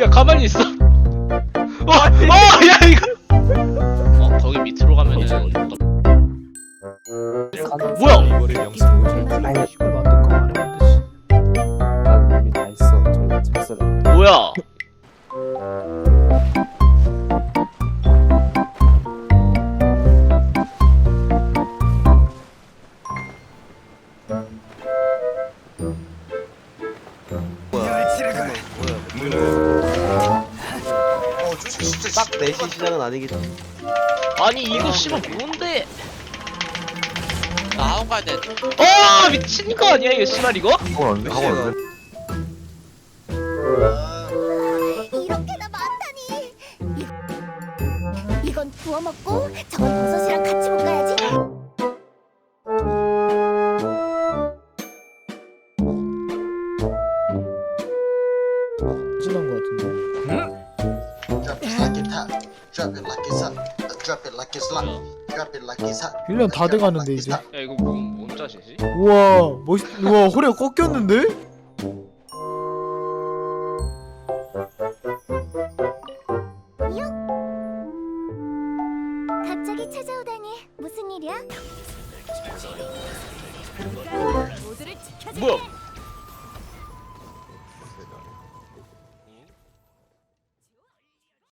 야 가만히 있어. 어, 어, 야 이거. 어 거기 밑으로 가면은 뭐야? 이거를 영상으로 아니 시발 만들 거. 난 이미 다 했어 저희 작설에 뭐야? 어, 주식 진짜 딱 4시 시작은 아니겠지. 아니 이거 씨발 뭔데? 나 학원 가야 돼. 어 미친 거 아니야 이거 씨발 이거? 학원 학원 이렇게나 많다니. 이, 이건 구워 먹고 저건 버섯이랑 같이 볶아야 지. 지난 거 같은데 Drop it like it's hot. Drop it like it's hot. Drop it like it's hot. Drop it like it's hot. 1년 다 돼가는데 이제 야 이거 뭔, 뭔 짜시지? 우와 멋있 우와 허리가 꺾였는데? 갑자기 찾아오다니 무슨 일이야? 모두를 지켜줄게. 뭐야?